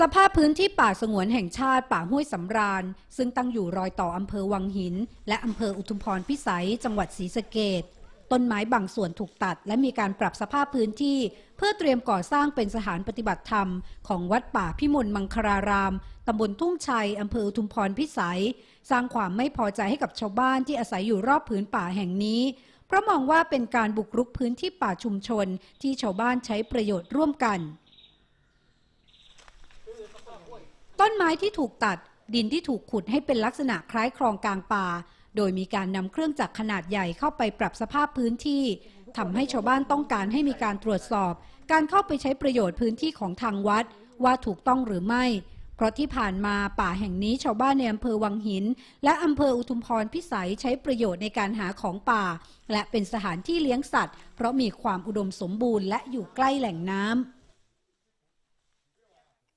สภาพพื้นที่ป่าสงวนแห่งชาติป่าห้วยสำราญ ซึ่งตั้งอยู่รอยต่ออำเภอวังหิน และอำเภออุทุมพรพิสัย จังหวัดศรีสะเกดต้นไม้บางส่วนถูกตัด และมีการปรับสภาพพื้นที่ เพื่อเตรียมก่อสร้างเป็นสถานปฏิบัติธรรม ของวัดป่าพิมลมังคลาราม ตำบลทุ่งชัย อำเภออุทุมพรพิสัย สร้างความไม่พอใจให้กับชาวบ้านที่อาศัยอยู่รอบผืนป่าแห่งนี้ เพราะมองว่าเป็นการบุกรุกพื้นที่ป่าชุมชน ที่ชาวบ้านใช้ประโยชน์ร่วมกัน ต้นไม้ที่ถูกตัด ดินที่ถูกขุดให้เป็นลักษณะคล้ายคลองกลางป่า โดยมีการนำเครื่องจักรขนาดใหญ่เข้าไปปรับสภาพพื้นที่ทำให้ชาวบ้านต้องการให้มีการตรวจสอบ การเข้าไปใช้ประโยชน์พื้นที่ของทางวัด ว่าถูกต้องหรือไม่ เพราะที่ผ่านมาป่าแห่งนี้ชาวบ้านในอำเภอวังหิน และอำเภออุทุมพรพิสัยใช้ประโยชน์ในการหาของป่า และเป็นสถานที่เลี้ยงสัตว์ เพราะมีความอุดมสมบูรณ์และอยู่ใกล้แหล่งน้ำ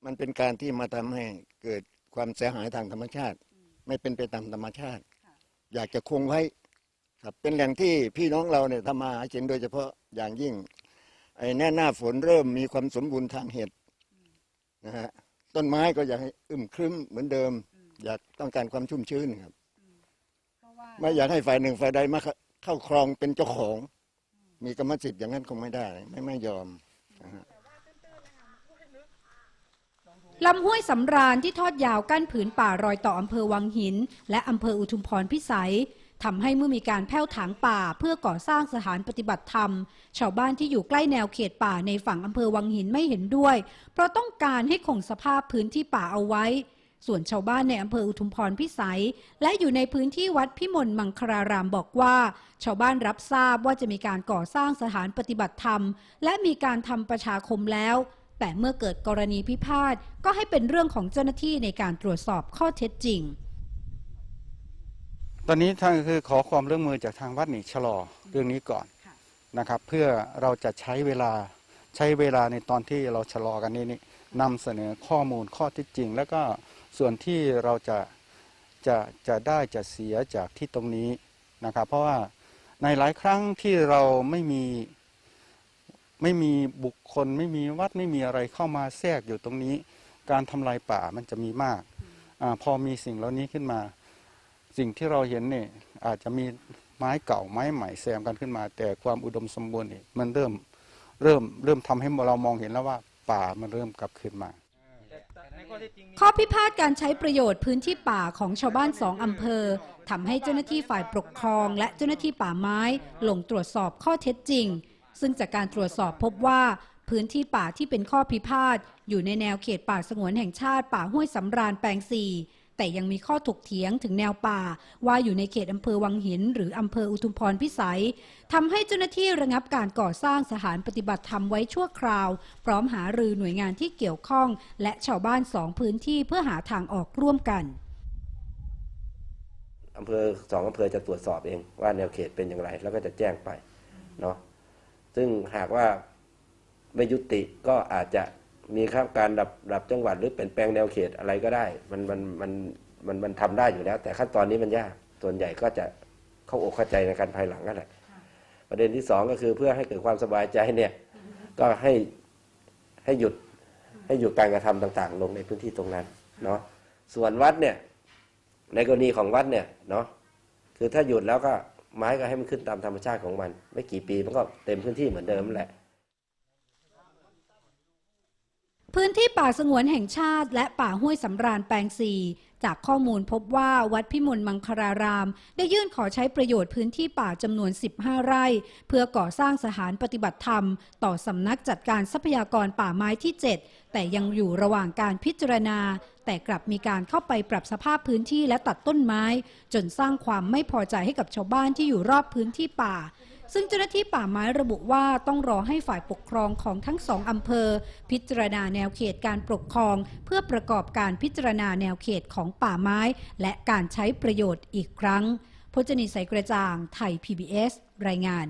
มันเป็นการที่มาทำให้เกิดความเสียหายทางธรรมชาติ ไม่เป็นไปตามธรรมชาติ อยากจะคงไว้ครับเป็นแหล่งที่พี่น้องเราเนี่ยทำมาหากินโดยเฉพาะอย่างยิ่งไอ้แน่หน้าฝนเริ่มมีความสมบูรณ์ทางเห็ดนะฮะต้นไม้ก็อยากให้อึมครึ้มเหมือนเดิม อยากต้องการความชุ่มชื้นครับไม่อยากให้ฝ่ายหนึ่งฝ่ายใดมาเข้าครองเป็นเจ้าของ มีกรรมสิทธิ์อย่างนั้นคงไม่ได้ ไม่ไม่ยอมนะฮะ ลำห้วยสำราญที่ทอดยาวกั้นผืนป่ารอยต่ออำเภอวังหิน และอำเภออุทุมพรพิสัยทำให้เมื่อมีการแผ้วถางป่าเพื่อก่อสร้างสถานปฏิบัติธรรม ชาวบ้านที่อยู่ใกล้แนวเขตป่าในฝั่งอำเภอวังหินไม่เห็นด้วย เพราะต้องการให้คงสภาพพื้นที่ป่าเอาไว้ ส่วนชาวบ้านในอำเภออุทุมพรพิสัย และอยู่ในพื้นที่วัดพิมลมังคลารามบอกว่า ชาวบ้านรับทราบว่าจะมีการก่อสร้างสถานปฏิบัติธรรม และมีการทำประชาคมแล้ว แต่เมื่อเกิดกรณีพิพาทก็ให้เป็นเรื่องของเจ้าหน้าที่ในการตรวจสอบข้อเท็จจริง ตอนนี้ทางคือขอความร่วมมือจากทางวัดนี่ชะลอเรื่องนี้ก่อนค่ะนะครับ เพื่อเราจะใช้เวลาใช้เวลาในตอนที่เราชะลอกันนี้นี่นำเสนอข้อมูลข้อเท็จจริง แล้วก็ส่วนที่เราจะจะจะได้จะเสียจากที่ตรงนี้นะครับ เพราะว่าในหลายครั้งที่เราไม่มี ไม่มีบุคคลไม่มีวัดไม่มีอะไรเข้ามาแทรกอยู่ตรงนี้ การทำลายป่ามันจะมีมากอพอมีสิ่งเหล่านี้ขึ้นมา สิ่งที่เราเห็นเนี่ยอาจจะมีไม้เก่าไม้ใหม่แซมกันขึ้นมา แต่ความอุดมสมบูรณ์นี่มันเริ่มเริ่มเริ่มทำให้เรามองเห็นแล้วว่าป่ามันเริ่มกลับคืนมาข้อพิพาทการใช้ประโยชน์พื้นที่ป่าของชาวบ้านสองอำเภอทำให้เจ้าหน้าที่ฝ่ายปกครอง และเจ้าหน้าที่ป่าไม้ลงตรวจสอบข้อเท็จจริง ซึ่งจากการตรวจสอบพบว่าพื้นที่ป่าที่เป็นข้อพิพาทอยู่ในแนวเขตป่าสงวนแห่งชาติป่าห้วยสำราญแปลงสี่แต่ยังมีข้อถกเถียงถึงแนวป่า ว่าอยู่ในเขตอำเภอวังหิน หรืออำเภออุทุมพรพิสัยทำให้เจ้าหน้าที่ระงับการก่อสร้างสถานปฏิบัติธรรมไว้ชั่วคราว พร้อมหารือหน่วยงานที่เกี่ยวข้อง และชาวบ้านสองพื้นที่เพื่อหาทางออกร่วมกันอำเภอสองอำเภอจะตรวจสอบเองว่าแนวเขตเป็นอย่างไร แล้วก็จะแจ้งไปเนาะ ซึ่งหากว่าไม่ยุติก็อาจจะมีข้ามการดับดับจังหวัดหรือเปลี่ยนแปลงแนวเขตอะไรก็ได้ มันมันมันมันมันทำได้อยู่แล้ว แต่ขั้นตอนนี้มันยากส่วนใหญ่ก็จะเข้าอกเข้าใจในการภายหลังนั่นแหละประเด็นที่สองก็คือเพื่อให้เกิดความสบายใจเนี่ยก็ให้ให้หยุดให้หยุดการกระทำต่าง ๆ ลงในพื้นที่ตรงนั้นเนาะส่วนวัดเนี่ยในกรณีของวัดเนี่ยเนาะคือถ้าหยุดแล้วก็ ไม้ก็ให้มันขึ้นตามธรรมชาติของมัน ไม่กี่ปีมันก็เต็มพื้นที่เหมือนเดิมแหละ พื้นที่ป่าสงวนแห่งชาติ และป่าห้วยสำราญแปลงสี่ จากข้อมูลพบว่าวัดพิมลมังคลาราม ได้ยื่นขอใช้ประโยชน์พื้นที่ป่าจำนวน 15 ไร่ เพื่อก่อสร้างสถานปฏิบัติธรรม ต่อสำนักจัดการทรัพยากรป่าไม้ที่ 7 แต่ยังอยู่ระหว่างการพิจารณา แต่กลับมีการเข้าไปปรับสภาพพื้นที่และตัดต้นไม้ จนสร้างความไม่พอใจให้กับชาวบ้านที่อยู่รอบพื้นที่ป่าซึ่งเจ้าหน้าที่ป่าไม้ระบุว่าต้องรอให้ฝ่ายปกครองของทั้งสองอำเภอ พิจารณาแนวเขตการปกครอง เพื่อประกอบการพิจารณาแนวเขตของป่าไม้ และการใช้ประโยชน์อีกครั้ง พจนีใสยกระจ่าง ไทย PBS รายงาน